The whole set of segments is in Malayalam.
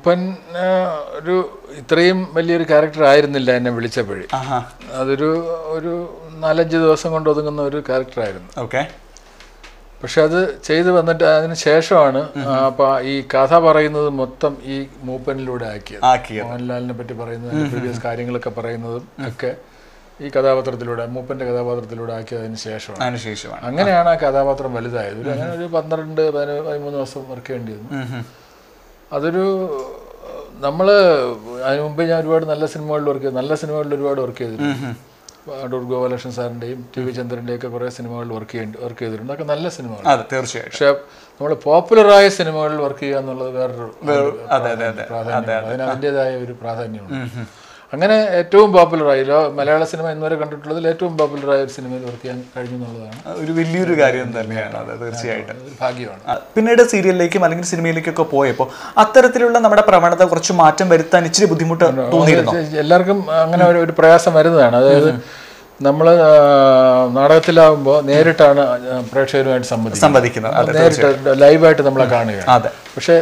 മൂപ്പൻ ഒരു ഇത്രയും വലിയൊരു ക്യാരക്ടർ ആയിരുന്നില്ല എന്നെ വിളിച്ചപ്പോഴേ അതൊരു ഒരു നാലഞ്ച് ദിവസം കൊണ്ട് ഒതുങ്ങുന്ന ഒരു ക്യാരക്ടറായിരുന്നു ഓക്കെ. പക്ഷെ അത് ചെയ്തു വന്നിട്ട് അതിന് ശേഷമാണ് അപ്പൊ ഈ കഥ പറയുന്നത് മൊത്തം ഈ മൂപ്പനിലൂടെ ആക്കിയത്. മോഹൻലാലിനെ പറ്റി പറയുന്നത് പ്രീവിയസ് കാര്യങ്ങളൊക്കെ പറയുന്നതും ഒക്കെ ഈ കഥാപാത്രത്തിലൂടെ മൂപ്പന്റെ കഥാപാത്രത്തിലൂടെ ആക്കിയതിന് ശേഷമാണ്. അതിനുശേഷമാണ് അങ്ങനെയാണ് ആ. കഥാപാത്രം വലുതായത്. അങ്ങനെ ഒരു പന്ത്രണ്ട് പതിമൂന്ന് ദിവസം വർക്ക് ചെയ്യേണ്ടി വന്നു. ഉം ഉം. അതൊരു നമ്മൾ അതിന് മുമ്പ് ഞാൻ ഒരുപാട് നല്ല സിനിമകളിൽ വർക്ക് ചെയ്തു. നല്ല സിനിമകളിൽ ഒരുപാട് വർക്ക് ചെയ്തിട്ടുണ്ട്. അടൂർ ഗോപാലകൃഷ്ണൻ സാറിന്റെയും ടി വി ചന്ദ്രന്റെയൊക്കെ കുറെ സിനിമകളിൽ വർക്ക് ചെയ്യേണ്ടി വർക്ക് ചെയ്തിട്ടുണ്ട്. അതൊക്കെ നല്ല സിനിമകൾ അതെ തീർച്ചയായിട്ടും. പക്ഷെ നമ്മൾ പോപ്പുലറായ സിനിമകളിൽ വർക്ക് ചെയ്യുക എന്നുള്ളത് വേറൊരു പ്രാധാന്യമാണ്. അതിന് അതിന്റെതായ ഒരു പ്രാധാന്യമുണ്ട്. അങ്ങനെ ഏറ്റവും പോപ്പുലറായി മലയാള സിനിമ ഇന്നുവരെ കണ്ടിട്ടുള്ളതിൽ ഏറ്റവും പോപ്പുലറായ ഒരു സിനിമയിൽ ചെയ്യാൻ കഴിഞ്ഞു എന്നുള്ളതാണ്. ഒരു വലിയൊരു കാര്യം തന്നെയാണ് അത് തീർച്ചയായിട്ടും. ഭാഗ്യമാണ്. പിന്നീട് സീരിയലിലേക്കും അല്ലെങ്കിൽ സിനിമയിലേക്കൊക്കെ പോയപ്പോൾ അത്തരത്തിലുള്ള നമ്മുടെ പ്രവണത കുറച്ച് മാറ്റം വരുത്താൻ ഇച്ചിരി ബുദ്ധിമുട്ട് തോന്നിയിരുന്നു? എല്ലാവർക്കും അങ്ങനെ ഒരു പ്രയാസം വരുന്നതാണ്. അതായത് നമ്മൾ നാടകത്തിലാവുമ്പോൾ നേരിട്ടാണ് പ്രേക്ഷകരുമായിട്ട് സംബന്ധിക്കുന്നത് സംവദിക്കുന്നത്. നേരിട്ട് ലൈവായിട്ട് നമ്മളെ കാണുകയാണ്. പക്ഷേ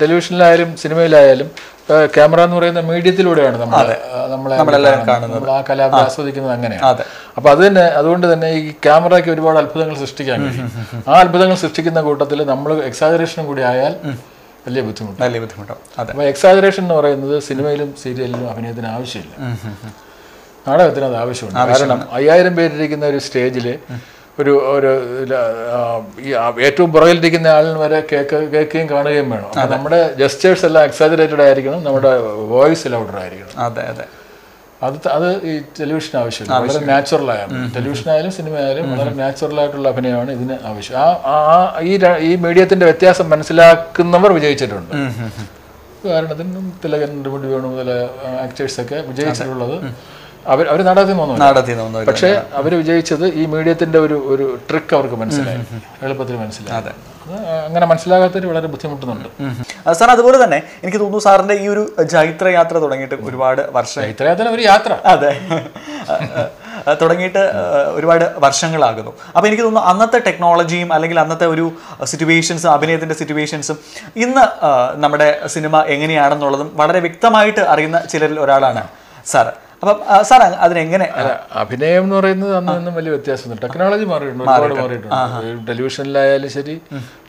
ടെലിവിഷനിലായാലും സിനിമയിലായാലും ക്യാമറ എന്ന് പറയുന്ന മീഡിയത്തിലൂടെയാണ് നമ്മൾ നമ്മളെ കാണുന്നത്. ആ കലാപം ആസ്വദിക്കുന്നത് അങ്ങനെയാണ്. അപ്പൊ അത് തന്നെ അതുകൊണ്ട് തന്നെ ഈ ക്യാമറയ്ക്ക് ഒരുപാട് അത്ഭുതങ്ങൾ സൃഷ്ടിക്കാൻ കഴിയും. ആ അത്ഭുതങ്ങൾ സൃഷ്ടിക്കുന്ന കൂട്ടത്തിൽ നമ്മൾ എക്സാജറേഷനും കൂടി ആയാൽ വലിയ ബുദ്ധിമുട്ട് വലിയ ബുദ്ധിമുട്ടാണ് അപ്പൊ എക്സാജറേഷൻ എന്ന് പറയുന്നത് സിനിമയിലും സീരിയലിലും അഭിനയത്തിന് ആവശ്യമില്ല. നാടകത്തിന് അത് ആവശ്യമുണ്ട്. കാരണം അയ്യായിരം പേരിരിക്കുന്ന ഒരു സ്റ്റേജിൽ ഒരു ഒരു ഏറ്റവും പുറകിലിരിക്കുന്ന ആളിന് വരെ കേക്ക് കേൾക്കുകയും കാണുകയും വേണം. നമ്മുടെ ജസ്റ്റേഴ്സ് എല്ലാം എക്സാജറേറ്റഡ് ആയിരിക്കണം നമ്മുടെ വോയിസ് ലൗഡർ ആയിരിക്കണം. അതെ അതെ. അത് അത് ഈ ടെലിവിഷൻ ആവശ്യമില്ല. വളരെ നാച്ചുറൽ ആയാലും ടെലിവിഷൻ ആയാലും സിനിമ ആയാലും വളരെ നാച്ചുറൽ ആയിട്ടുള്ള അഭിനയമാണ് ഇതിന് ആവശ്യം. ആ ആ- ഈ ഈ മീഡിയത്തിന്റെ വ്യത്യാസം മനസ്സിലാക്കുന്നവർ വിജയിച്ചിട്ടുണ്ട്. ഉദാഹരണത്തിന് തിലകൻ നെടുമുടി വേണു മുതൽ ആക്ടേഴ്സ് ഒക്കെ വിജയിച്ചിട്ടുള്ളത് അവർ അവർ നാടകത്തിൽ നിന്ന്. പക്ഷേ അവർ വിജയിച്ചത് ഈ മീഡിയത്തിന്റെ ഒരു ഒരു ട്രിക്ക് അവർക്ക് മനസ്സിലായി. എളുപ്പത്തിൽ മനസ്സിലായി. അതെ. അങ്ങനെ മനസ്സിലാകാത്തവർ വളരെ ബുദ്ധിമുട്ടുന്നുണ്ട്. സാർ അതുപോലെ തന്നെ എനിക്ക് തോന്നുന്നു സാറിന്റെ ഈ ഒരു ജൈത്ര യാത്ര തുടങ്ങിയിട്ട് ഒരുപാട് വർഷം ജൈത്രയാത്ര ഒരു യാത്ര. അതെ. തുടങ്ങിയിട്ട് ഒരുപാട് വർഷങ്ങളാകുന്നു. അപ്പോൾ എനിക്ക് തോന്നുന്നു അന്നത്തെ ടെക്നോളജിയും അല്ലെങ്കിൽ അന്നത്തെ ഒരു സിറ്റുവേഷൻസും അഭിനയത്തിന്റെ സിറ്റുവേഷൻസും ഇന്ന് നമ്മുടെ സിനിമ എങ്ങനെയാണെന്നുള്ളതും വളരെ വ്യക്തമായിട്ട് അറിയുന്ന ചിലരിൽ ഒരാളാണ് സാർ അപ്പം സാർ അതിനെങ്ങനെ? അഭിനയം എന്ന് പറയുന്നത് അന്ന് നിന്നും വലിയ വ്യത്യാസമുണ്ട് ടെക്നോളജി മാറിയിട്ടുണ്ട്. ഒരുപാട് മാറിയിട്ടുണ്ട്. ടെലിവിഷനിലായാലും ശരി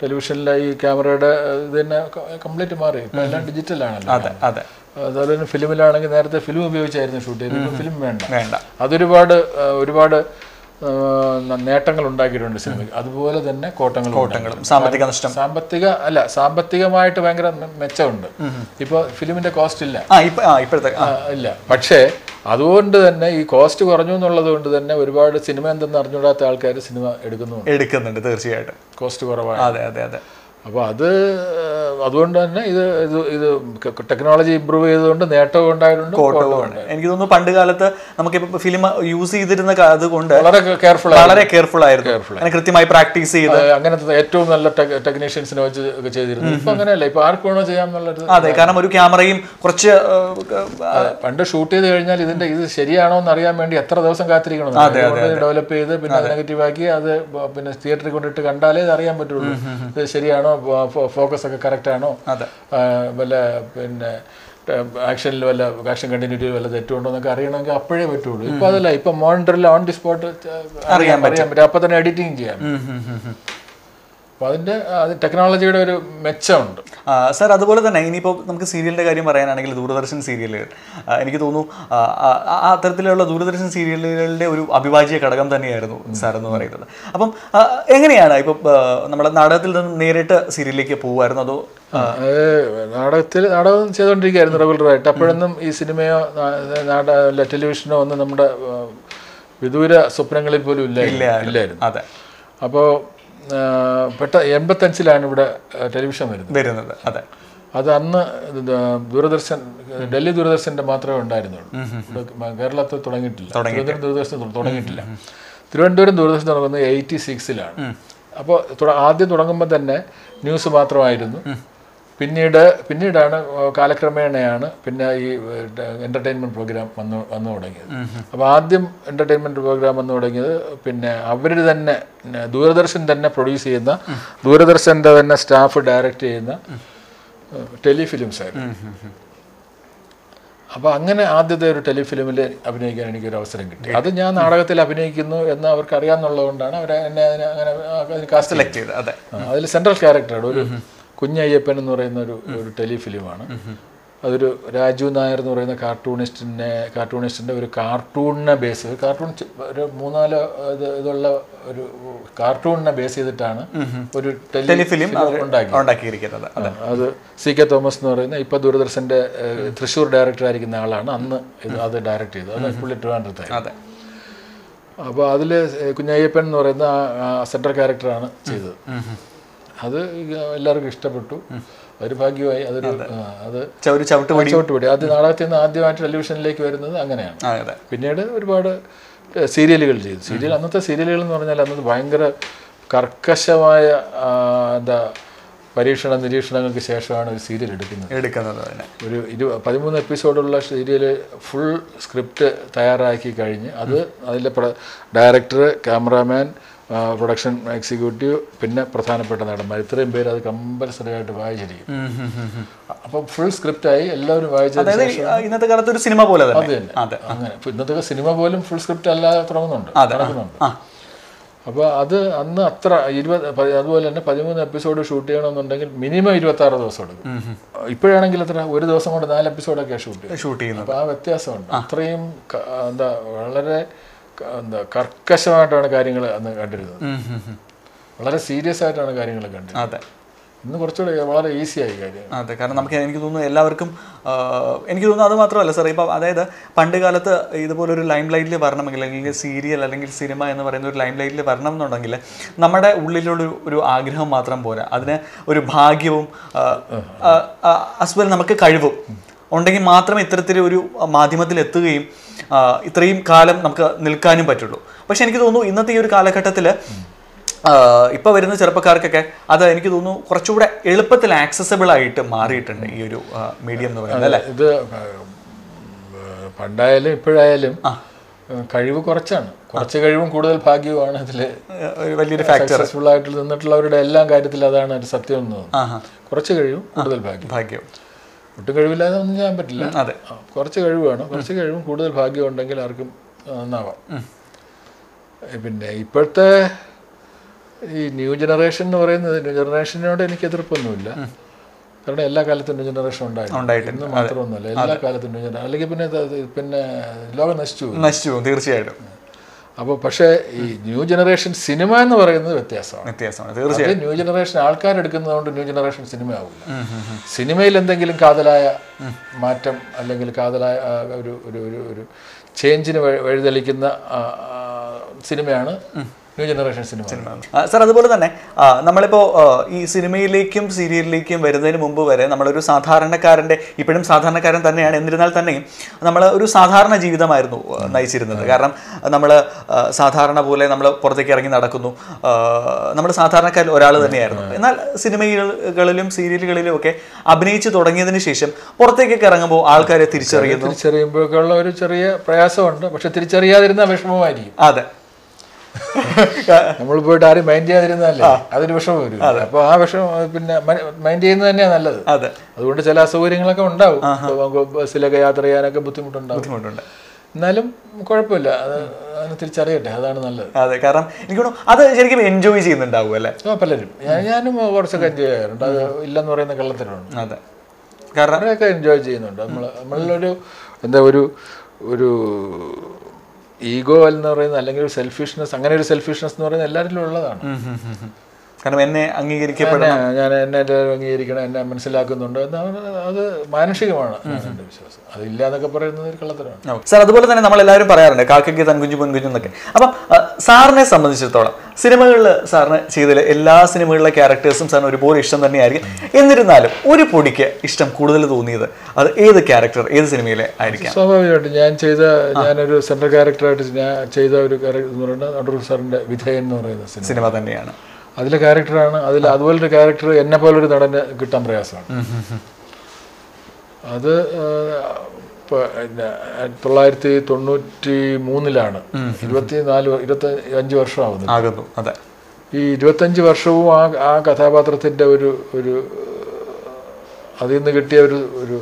ടെലിവിഷനിലായി ക്യാമറയുടെ ഇത് തന്നെ കംപ്ലീറ്റ് മാറി. ഇപ്പൊ എല്ലാം ഡിജിറ്റൽ ആണല്ലോ അതെ അതെ. അതുപോലെ തന്നെ ഫിലിമിലാണെങ്കിൽ നേരത്തെ ഫിലിം ഉപയോഗിച്ചായിരുന്നു ഷൂട്ട് ചെയ്തത്. ഫിലിം വേണ്ട. വേണ്ട. അതൊരുപാട് ഒരുപാട് നേട്ടങ്ങൾ ഉണ്ടാക്കിയിട്ടുണ്ട് സിനിമയ്ക്ക്. അതുപോലെ തന്നെ കോട്ടങ്ങളും കോട്ടങ്ങളും സാമ്പത്തിക നഷ്ടം. സാമ്പത്തിക അല്ല സാമ്പത്തികമായിട്ട് ഭയങ്കര മെച്ചമുണ്ട്. ഇപ്പൊ ഫിലിമിന്റെ കോസ്റ്റ് ഇല്ല. ഇപ്പോഴത്തെ ഇല്ല. പക്ഷേ അതുകൊണ്ട് തന്നെ ഈ കോസ്റ്റ് കുറഞ്ഞു എന്നുള്ളത് കൊണ്ട് തന്നെ ഒരുപാട് സിനിമ എന്തെന്ന് അറിഞ്ഞുകൂടാത്ത ആൾക്കാർ സിനിമ എടുക്കുന്നു എടുക്കുന്നുണ്ട് തീർച്ചയായിട്ടും. കോസ്റ്റ് കുറവാണ്. അതെ അതെ അതെ. അപ്പോൾ അത് അതുകൊണ്ട് തന്നെ ഇത് ഇത് ഇത് ടെക്നോളജി ഇമ്പ്രൂവ് ചെയ്തുകൊണ്ട് നേട്ടവും ഉണ്ടായിട്ടുണ്ട് കോട്ടവും എനിക്ക് തോന്നുന്നു പണ്ട് കാലത്ത് നമുക്കിപ്പോ ഫിലിം യൂസ് ചെയ്തിരുന്ന അതുകൊണ്ട് വളരെ കെയർഫുൾ വളരെ കെയർഫുൾ ആയിരുന്നു. കെയർഫുൾ കൃത്യമായി പ്രാക്ടീസ് ചെയ്ത്. അങ്ങനത്തെ ഏറ്റവും നല്ല ടെക്നീഷ്യൻസിനെ വെച്ച് ചെയ്തിരുന്നു. ഇപ്പൊ അങ്ങനെയല്ല. ഇപ്പൊ ആർക്ക് വേണോ ചെയ്യാമെന്നുള്ളത് അതെ കാരണം ഒരു ക്യാമറയും കുറച്ച് പണ്ട് ഷൂട്ട് ചെയ്ത് കഴിഞ്ഞാൽ ഇതിന്റെ ഇത് ശരിയാണോ എന്ന് അറിയാൻ വേണ്ടി എത്ര ദിവസം കാത്തിരിക്കണം. ഡെവലപ്പ് ചെയ്ത് പിന്നെ നെഗറ്റീവ് ആക്കി അത് പിന്നെ തിയേറ്ററിൽ കൊണ്ടിട്ട് കണ്ടാലേ ഇത് അറിയാൻ പറ്റുള്ളൂ. ഇത് ശരിയാണോ ഫോക്കസ് ഒക്കെ കറക്റ്റ് ആണോ വല്ല പിന്നെ ആക്ഷനിൽ വല്ല ആക്ഷൻ കണ്ടിന്യൂറ്റി വല്ല തെറ്റുണ്ടോ എന്നൊക്കെ അറിയണമെങ്കിൽ അപ്പോഴേ പറ്റുള്ളൂ. ഇപ്പൊ അതല്ല ഇപ്പൊ മോണിറ്ററിൽ ഓൺ ദി സ്പോട്ട് അറിയാൻ പറ്റും. അപ്പൊ തന്നെ എഡിറ്റിംഗ് ചെയ്യാം ഉം, ഉം, ഉം, ഉം. അപ്പൊ അതിന്റെ അത് ടെക്നോളജിയുടെ ഒരു മെച്ചമുണ്ട്. സാർ അതുപോലെ തന്നെ ഇനിയിപ്പോൾ നമുക്ക് സീരിയലിന്റെ കാര്യം പറയാനാണെങ്കിൽ ദൂരദർശൻ സീരിയലുകൾ. എനിക്ക് തോന്നുന്നു ആ, അത്തരത്തിലുള്ള ദൂരദർശൻ സീരിയലുകളുടെ ഒരു അഭിവാജ്യ ഘടകം തന്നെയായിരുന്നു സാർ എന്ന് പറയുന്നത്. അപ്പം എങ്ങനെയാണ് ഇപ്പം നമ്മുടെ നാടകത്തിൽ നിന്ന് നേരിട്ട് സീരിയലിലേക്ക് പോകുമായിരുന്നു അതോ നാടകത്തിൽ നാടകം ചെയ്തുകൊണ്ടിരിക്കുകയായിരുന്നു റെഗുലറായിട്ട്. അപ്പോഴൊന്നും ഈ സിനിമയോ നാടക ടെലിവിഷനോ ഒന്നും നമ്മുടെ വിദൂര സ്വപ്നങ്ങളിൽ പോലും ഇല്ല ഇല്ലായിരുന്നു. അതെ. അപ്പോൾ പെട്ട എൺപത്തഞ്ചിലാണ് ഇവിടെ ടെലിവിഷൻ വരുന്നത്. വരുന്നത് അതെ. അത് അന്ന് ദൂരദർശൻ ഡൽഹി ദൂരദർശന്റെ മാത്രമേ ഉണ്ടായിരുന്നുള്ളൂ. കേരളത്തിൽ തുടങ്ങിയിട്ടില്ല. തിരുവനന്തപുരം ദൂരദർശൻ തുടങ്ങിയിട്ടില്ല. തിരുവനന്തപുരം ദൂരദർശൻ തുടങ്ങുന്നത് എയ്റ്റി സിക്സിലാണ്. അപ്പോൾ ആദ്യം തുടങ്ങുമ്പോൾ തന്നെ ന്യൂസ് മാത്രമായിരുന്നു. പിന്നീട് പിന്നീടാണ് കാലക്രമേണയാണ് പിന്നെ ഈ എന്റർടൈൻമെന്റ് പ്രോഗ്രാം വന്നു വന്നു തുടങ്ങിയത്. അപ്പോൾ ആദ്യം എന്റർടൈൻമെന്റ് പ്രോഗ്രാം വന്നു തുടങ്ങിയത് പിന്നെ അവർ തന്നെ ദൂരദർശൻ തന്നെ പ്രൊഡ്യൂസ് ചെയ്യുന്ന ദൂരദർശന്റെ തന്നെ സ്റ്റാഫ് ഡയറക്റ്റ് ചെയ്യുന്ന ടെലിഫിലിംസ് ആയിരുന്നു. അപ്പോൾ അങ്ങനെ ആദ്യത്തെ ഒരു ടെലിഫിലിമിൽ അഭിനയിക്കാൻ എനിക്കൊരു അവസരം കിട്ടി. അത് ഞാൻ നാടകത്തിൽ അഭിനയിക്കുന്നു എന്ന് അവർക്ക് അറിയാമെന്നുള്ളതുകൊണ്ടാണ് അവർ എന്നെ അതിനെ അങ്ങനെ കാസ്റ്റ് സെലക്ട് ചെയ്തത്. അതെ. അതിൽ സെൻട്രൽ ക്യാരക്ടറാണ് ഒരു കുഞ്ഞയ്യപ്പൻ എന്ന് പറയുന്ന ഒരു ഒരു ടെലിഫിലിമാണ്. അതൊരു രാജു നായർ എന്ന് പറയുന്ന കാർട്ടൂണിസ്റ്റിനെ കാർട്ടൂണിസ്റ്റിന്റെ ഒരു കാർട്ടൂണിനെ ബേസ് ചെയ്ത് കാർട്ടൂൺ ഒരു മൂന്നാൽ ഇത് ഇതുള്ള ഒരു കാർട്ടൂണിനെ ബേസ് ചെയ്തിട്ടാണ് ഒരു ടെലിഫിലിം ടെലിഫിലിം ഉണ്ടാക്കി ഉണ്ടാക്കിയിരിക്കുന്നത്. അതെ. സി കെ തോമസ് എന്ന് പറയുന്ന ഇപ്പൊ ദൂരദർശന്റെ ഏഹ്, തൃശ്ശൂർ ഡയറക്ടർ ആയിരിക്കുന്ന ആളാണ് അന്ന് ഇത് അത് ഡയറക്ട് ചെയ്തത്. അത് പുള്ളി ട്രിവാൻഡ്രത്തായി അപ്പോൾ അതിൽ കുഞ്ഞയ്യപ്പൻ എന്ന് പറയുന്ന സെൻട്രൽ ക്യാരക്ടറാണ് ചെയ്തത്. അത് എല്ലാവർക്കും ഇഷ്ടപ്പെട്ടു. ഒരു ഭാഗ്യമായി അതൊരു അത്. ചവിട്ടുപടി ചവിട്ടുപടി. ആദ്യ നാടകത്തിൽ നിന്ന് ആദ്യമായിട്ട് ടെലിവിഷനിലേക്ക് വരുന്നത് അങ്ങനെയാണ്. പിന്നീട് ഒരുപാട് സീരിയലുകൾ ചെയ്തു. സീരിയൽ അന്നത്തെ സീരിയലുകൾ എന്ന് പറഞ്ഞാൽ അന്നത്തെ ഭയങ്കര കർക്കശമായ എന്താ പരീക്ഷണ നിരീക്ഷണങ്ങൾക്ക് ശേഷമാണ് ഒരു സീരിയൽ എടുക്കുന്നത്. എടുക്കുന്നത് ഒരു ഇരു പതിമൂന്ന് എപ്പിസോഡുള്ള സീരിയൽ ഫുൾ സ്ക്രിപ്റ്റ് തയ്യാറാക്കി കഴിഞ്ഞ് അത് അതിലെ ഡയറക്ടർ ക്യാമറാമാൻ പ്രൊഡക്ഷൻ എക്സിക്യൂട്ടീവ് പിന്നെ പ്രധാനപ്പെട്ട നടന്മാർ. ഇത്രയും പേര് അത് കമ്പൽസറി ആയിട്ട് വായിച്ചിരിക്കും. അപ്പം ഫുൾ സ്ക്രിപ്റ്റ് ആയി എല്ലാവരും വായിച്ചതിന് അതായത് ഇന്നത്തെ കാലത്ത് ഒരു സിനിമ പോലെ അത് തന്നെ. അതെ. അങ്ങനെ. ഇന്നത്തെ സിനിമ പോലും ഫുൾ സ്ക്രിപ്റ്റ് അല്ലാതെ തുടങ്ങുന്നുണ്ട്. നടക്കുന്നുണ്ട്. അപ്പോൾ അത് അന്ന് അത്ര ഇരുപത് അതുപോലെ തന്നെ പതിമൂന്ന് എപ്പിസോഡ് ഷൂട്ട് ചെയ്യണമെന്നുണ്ടെങ്കിൽ മിനിമം ഇരുപത്തി ആറ് ദിവസം എടുക്കും. ഇപ്പോഴാണെങ്കിൽ എത്ര? ഒരു ദിവസം കൊണ്ട് നാല് എപ്പിസോഡൊക്കെ ഷൂട്ട് ഷൂട്ട് ചെയ്യുന്നത്. അപ്പോൾ ആ വ്യത്യാസമുണ്ട്. അത്രയും എന്താ വളരെ എന്താ കർക്കശമായിട്ടാണ് കാര്യങ്ങൾ അന്ന് കണ്ടിരുന്നത്. വളരെ സീരിയസ് ആയിട്ടാണ് കാര്യങ്ങൾ കണ്ടിരുന്നത്. ഇന്ന് കുറച്ചുകൂടെ വളരെ ഈസി ആയി കാര്യം. അതെ കാരണം നമുക്ക് എനിക്ക് തോന്നുന്നു എല്ലാവർക്കും എനിക്ക് തോന്നുന്നു അത് മാത്രമല്ല സാർ ഇപ്പം അതായത് പണ്ട് കാലത്ത് ഇതുപോലൊരു ലൈം ലൈറ്റിൽ വരണമെങ്കിൽ അല്ലെങ്കിൽ സീരിയൽ അല്ലെങ്കിൽ സിനിമ എന്ന് പറയുന്ന ഒരു ലൈം ലൈറ്റിൽ വരണം എന്നുണ്ടെങ്കിൽ നമ്മുടെ ഉള്ളിലുള്ള ഒരു ആഗ്രഹം മാത്രം പോരാ. അതിന് ഒരു ഭാഗ്യവും അസ്വൽ നമുക്ക് കഴിവും. ഉണ്ടെങ്കിൽ മാത്രമേ ഇത്തരത്തിൽ ഒരു മാധ്യമത്തിൽ എത്തുകയും ഇത്രയും കാലം നമുക്ക് നിൽക്കാനും പറ്റുള്ളൂ. പക്ഷെ എനിക്ക് തോന്നുന്നു ഇന്നത്തെ ഈ ഒരു കാലഘട്ടത്തിൽ ഇപ്പോൾ വരുന്ന ചെറുപ്പക്കാർക്കൊക്കെ അത് എനിക്ക് തോന്നുന്നു കുറച്ചുകൂടെ എളുപ്പത്തിൽ ആക്സസബിൾ ആയിട്ട് മാറിയിട്ടുണ്ട് ഈ ഒരു മീഡിയം എന്ന് പറയുന്നത് അല്ലേ? ഇത് പണ്ടായാലും ഇപ്പോഴായാലും കഴിവ് കുറച്ചാണ്. കുറച്ച് കഴിവും കൂടുതൽ ഭാഗ്യവുമാണ് ഇതിൽ വലിയൊരു ഫാക്ടർ സക്സസ്ഫുൾ ആയിട്ട് നിന്നിട്ടുള്ളവരുടെ എല്ലാ കാര്യത്തിലും അതാണ് ഒരു സത്യം എന്ന് തോന്നുന്നു. കുറച്ച് കഴിവും കൂടുതൽ ഭാഗ്യം. ഭാഗ്യം. ഒട്ടും കഴിവില്ലാതെ ഒന്നും ചെയ്യാൻ പറ്റില്ല. അതെ. കുറച്ച് കഴിവ് വേണം. കുറച്ച് കഴിവും കൂടുതൽ ഭാഗ്യം ഉണ്ടെങ്കിൽ ആർക്കും നന്നാവാം പിന്നെ ഇപ്പോഴത്തെ ഈ ന്യൂ ജനറേഷൻ എന്ന് പറയുന്നത് ന്യൂ ജനറേഷനോട് എനിക്ക് എതിർപ്പൊന്നുമില്ല. കാരണം എല്ലാ കാലത്തും ന്യൂ ജനറേഷൻ ഉണ്ടായിരുന്നു. ഉണ്ടായിട്ടുണ്ട്. ഇന്ന് മാത്രമൊന്നുമല്ല എല്ലാ കാലത്തും ന്യൂ ജനറേഷൻ അല്ലെങ്കിൽ പിന്നെ പിന്നെ ലോകം നശിച്ചു നശിച്ചു തീർച്ചയായിട്ടും. അപ്പോൾ പക്ഷേ ഈ ന്യൂ ജനറേഷൻ സിനിമ എന്ന് പറയുന്നത് വ്യത്യാസമാണ്. വ്യത്യാസമാണ് തീർച്ചയായും. ന്യൂ ജനറേഷൻ ആൾക്കാരെടുക്കുന്നതുകൊണ്ട് ന്യൂ ജനറേഷൻ സിനിമ ആവില്ല. സിനിമയിൽ എന്തെങ്കിലും കാതലായ മാറ്റം അല്ലെങ്കിൽ കാതലായ ഒരു ഒരു ഒരു ചേഞ്ചിന് വഴിതെളിക്കുന്ന സിനിമയാണ് ന്യൂ ജനറേഷൻ സിനിമ സാർ അതുപോലെ തന്നെ നമ്മളിപ്പോൾ നമ്മളിപ്പോ ഈ സിനിമയിലേക്കും സീരിയലിലേക്കും വരുന്നതിന് മുമ്പ് വരെ നമ്മളൊരു സാധാരണക്കാരന്റെ ഇപ്പോഴും സാധാരണക്കാരൻ തന്നെയാണ്. എന്നിരുന്നാൽ തന്നെയും നമ്മൾ ഒരു സാധാരണ ജീവിതമായിരുന്നു നയിച്ചിരുന്നത്. കാരണം നമ്മൾ സാധാരണ പോലെ നമ്മൾ പുറത്തേക്ക് ഇറങ്ങി നടക്കുന്നു. നമ്മൾ സാധാരണക്കാരിൽ ഒരാൾ തന്നെയായിരുന്നു. എന്നാൽ സിനിമകളിലും സീരിയലുകളിലും ഒക്കെ അഭിനയിച്ചു തുടങ്ങിയതിന് ശേഷം പുറത്തേക്കൊക്കെ ഇറങ്ങുമ്പോൾ ആൾക്കാരെ തിരിച്ചറിയുന്നു. തിരിച്ചറിയുമ്പോഴൊക്കെയുള്ള ഒരു ചെറിയ പ്രയാസമുണ്ട്. പക്ഷെ തിരിച്ചറിയാതിരുന്ന വിഷമമായിരിക്കും. അതെ. നമ്മൾ പോയിട്ട് ആരും മൈൻഡ് ചെയ്യാതിരുന്നല്ലേ അതൊരു വിഷമം വരും. അപ്പൊ ആ വിഷമം പിന്നെ മൈൻഡ് ചെയ്യുന്നത് തന്നെയാണ് നല്ലത്. അതെ. അതുകൊണ്ട് ചില അസൗകര്യങ്ങളൊക്കെ ഉണ്ടാവും. ബസ്സിലൊക്കെ യാത്ര ചെയ്യാനൊക്കെ ബുദ്ധിമുട്ടുണ്ടാവും. ബുദ്ധിമുട്ടുണ്ട്. എന്നാലും കുഴപ്പമില്ല. അത് അതിനെ തിരിച്ചറിയട്ടെ. അതാണ് നല്ലത്. അതെ. കാരണം എനിക്ക് അത് ശരിക്കും എൻജോയ് ചെയ്യുന്നുണ്ടാവും അല്ലേ? പലരും. ഞാനും കുറച്ചൊക്കെ എൻജോയ് ചെയ്യാറുണ്ട്. അത് ഇല്ലെന്ന് പറയുന്ന കള്ളത്തിനാണ് അതെ. കാരണം കുറേയൊക്കെ എൻജോയ് ചെയ്യുന്നുണ്ട്. നമ്മൾ നമ്മളിലൊരു എന്താ ഒരു ഒരു ഈഗോ എന്ന് പറയുന്നത് അല്ലെങ്കിൽ ഒരു സെൽഫിഷ്നെസ് അങ്ങനെ ഒരു സെൽഫിഷ്നെസ് എന്ന് പറയുന്നത് എല്ലാവരിലും ഉള്ളതാണ്. കാരണം എന്നെ അംഗീകരിക്കപ്പെടണം. ഞാൻ എന്നെ അംഗീകരിക്കണം എന്നെ മനസ്സിലാക്കുന്നുണ്ട്. അത് മാനുഷികമാണ് എന്റെ വിശ്വാസം. അതില്ല എന്നൊക്കെ പറയുന്നത് ഒരു കള്ളത്തരമാണ്. സാർ അതുപോലെ തന്നെ നമ്മൾ എല്ലാവരും പറയാറുണ്ട് കാക്കയ്ക്ക് തൻകുഞ്ഞു പൊൻകുഞ്ഞു എന്നൊക്കെ. അപ്പം സാറിനെ സംബന്ധിച്ചിടത്തോളം സിനിമകളിൽ സാറിന് ചെയ്തതിൽ എല്ലാ സിനിമകളിലെ ക്യാരക്ടേഴ്സും സാറിന് ഒരുപോലെ ഇഷ്ടം തന്നെയായിരിക്കും. എന്നിരുന്നാലും ഒരു പൊടിക്ക് ഇഷ്ടം കൂടുതൽ തോന്നിയത് അത് ഏത് ക്യാരക്ടർ ഏത് സിനിമയിലെ ആയിരിക്കും? സ്വാഭാവികമായിട്ട് ഞാൻ ചെയ്ത ഞാനൊരു സെൻട്രൽ ക്യാരക്ടറായിട്ട് ഞാൻ ചെയ്ത ഒരു ക്യാരക്ടർ എന്ന് പറയുന്നത് അടൂർ സാറിന്റെ വിധേയൻ എന്ന് പറയുന്ന സിനിമ തന്നെയാണ്. അതിലെ ക്യാരക്ടറാണ് അതിൽ അതുപോലൊരു ക്യാരക്ടർ എന്നെ പോലൊരു നടന് കിട്ടാൻ പ്രയാസമാണ്. അത് പിന്നെ തൊള്ളായിരത്തി തൊണ്ണൂറ്റി മൂന്നിലാണ് ഇരുപത്തി നാല് ഇരുപത്തി അഞ്ച് വർഷമാവുന്നത്. ആകുന്നു അതെ. ഈ ഇരുപത്തഞ്ച് വർഷവും ആ ആ കഥാപാത്രത്തിന്റെ ഒരു ഒരു അതിൽ നിന്ന് കിട്ടിയ ഒരു ഒരു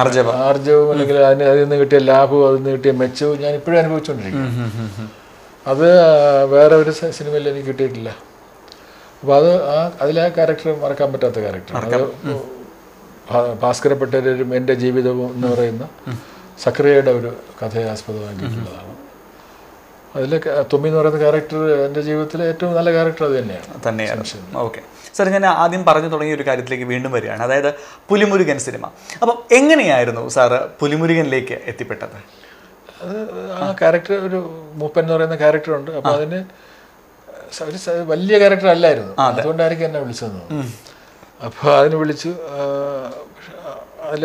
ആർജവം. ആർജവും അല്ലെങ്കിൽ അതിന് അതിൽ നിന്ന് കിട്ടിയ ലാഭവും അതിൽ നിന്ന് കിട്ടിയ മെച്ചവും ഞാൻ ഇപ്പോഴും അനുഭവിച്ചുകൊണ്ടിരിക്കുന്നു. അത് വേറെ ഒരു സിനിമയിൽ എനിക്ക് കിട്ടിയിട്ടില്ല. അപ്പോൾ അത് ആ അതിലെ ക്യാരക്ടർ മറക്കാൻ പറ്റാത്ത ക്യാരക്ടർ അത് ഭാസ്കര പട്ടേലും എന്റെ ജീവിതവും എന്ന് പറയുന്ന സക്രിയയുടെ ഒരു കഥയെ ആസ്പദമാക്കിയിട്ടുള്ളതാണ് അതിലെ തുമ്മി എന്ന് പറയുന്ന ക്യാരക്ടർ എന്റെ ജീവിതത്തിലെ ഏറ്റവും നല്ല ക്യാരക്ടർ അത് തന്നെയാണ്. തന്നെയാണ്. ഓക്കെ. സാർ ഞാൻ ആദ്യം പറഞ്ഞു തുടങ്ങിയ ഒരു കാര്യത്തിലേക്ക് വീണ്ടും വരികയാണ്. അതായത് പുലിമുരുകൻ സിനിമ. അപ്പം എങ്ങനെയായിരുന്നു സാറ് പുലിമുരുകനിലേക്ക് എത്തിപ്പെട്ടത്? അത് ആ ക്യാരക്ടർ ഒരു മൂപ്പൻ എന്ന് പറയുന്ന ക്യാരക്ടറുണ്ട് അപ്പോൾ അതിന് ഒരു വലിയ ക്യാരക്ടർ അല്ലായിരുന്നു. അതുകൊണ്ടായിരിക്കും എന്നെ വിളിച്ചത്. അപ്പോൾ അതിന് വിളിച്ചു അതിൽ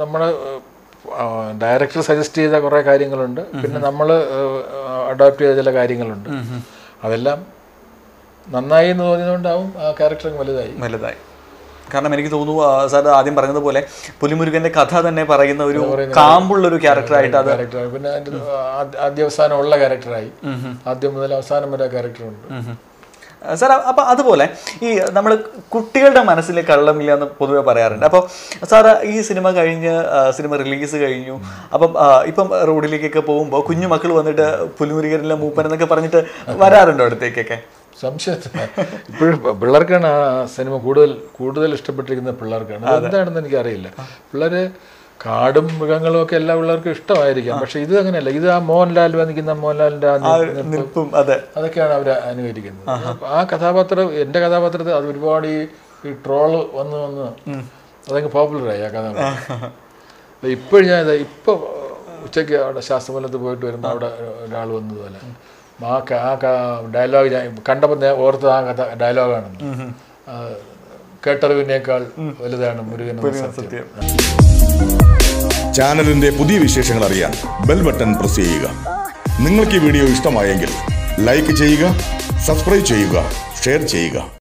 നമ്മുടെ ഡയറക്ടർ സജസ്റ്റ് ചെയ്ത കുറേ കാര്യങ്ങളുണ്ട്. പിന്നെ നമ്മൾ അഡോപ്റ്റ് ചെയ്ത ചില കാര്യങ്ങളുണ്ട്. അതെല്ലാം നന്നായി എന്ന് തോന്നിയതുകൊണ്ടാവും ആ ക്യാരക്ടർ വലുതായി. വലുതായി. കാരണം എനിക്ക് തോന്നുന്നു സാർ ആദ്യം പറഞ്ഞതുപോലെ പുലിമുരുകന്റെ കഥ തന്നെ പറയുന്ന ഒരു കാമ്പുള്ള ഒരു ക്യാരക്ടറായിട്ട് അത് പിന്നെ ആദ്യ- അവസാനം ഉള്ള ക്യാരക്ടറായി. ആദ്യം മുതൽ അവസാനം വരെ ക്യാരക്ടറുണ്ട്. സാർ അപ്പോൾ അതുപോലെ ഈ നമ്മൾ കുട്ടികളുടെ മനസ്സിൽ കള്ളമില്ല എന്ന് പൊതുവെ പറയാറുണ്ട്. അപ്പോൾ സാർ ഈ സിനിമ കഴിഞ്ഞ് സിനിമ റിലീസ് കഴിഞ്ഞു. അപ്പം ഇപ്പം റോഡിലേക്കൊക്കെ പോകുമ്പോൾ കുഞ്ഞു മക്കൾ വന്നിട്ട് പുലിമുരുകനിലെ മൂപ്പൻ എന്നൊക്കെ പറഞ്ഞിട്ട് വരാറുണ്ടോ അടുത്തേക്കൊക്കെ? സംശയത്തിന് ഇപ്പോഴും പിള്ളേർക്കാണ് ആ സിനിമ കൂടുതൽ കൂടുതൽ ഇഷ്ടപ്പെട്ടിരിക്കുന്ന പിള്ളേർക്കാണ്. അതെന്താണെന്ന് എനിക്കറിയില്ല. പിള്ളേര് കാടും മൃഗങ്ങളും ഒക്കെ എല്ലാ പിള്ളേർക്കും ഇഷ്ടമായിരിക്കാം. പക്ഷെ ഇത് അങ്ങനെയല്ല. ഇത് ആ മോഹൻലാൽ വന്നിരിക്കുന്ന മോഹൻലാലിന്റെ നിൽപ്പും അതെ. അതൊക്കെയാണ് അവർ അനുകരിക്കുന്നത്. ആ കഥാപാത്രം എന്റെ കഥാപാത്രത്തിൽ അത് ഒരുപാട് ഈ ഈ ട്രോൾ വന്ന് വന്ന് അതങ്ങ് പോപ്പുലറായി ആ കഥാപാത്രം. ഇപ്പോഴും ഞാൻ ഇപ്പോൾ ഉച്ചയ്ക്ക് അവിടെ ശാസ്ത്രമലത്ത് പോയിട്ട് വരുമ്പോൾ അവിടെ ഒരാൾ വന്നതുപോലെ. ആ ഡയലോഗ് കണ്ടപ്പോൾ ഓർത്തത് ആ കഥ ഡയലോഗാണെന്ന് കേട്ടറിവിനേക്കാൾ വലുതാണ് മുരുകൻ സത്യം. ചാനലിന്റെ പുതിയ വിശേഷങ്ങൾ അറിയാൻ ബെൽ ബട്ടൺ പ്രസ് ചെയ്യുക. നിങ്ങൾക്ക് ഈ വീഡിയോ ഇഷ്ടമായെങ്കിൽ ലൈക്ക് ചെയ്യുക സബ്സ്ക്രൈബ് ചെയ്യുക ഷെയർ ചെയ്യുക.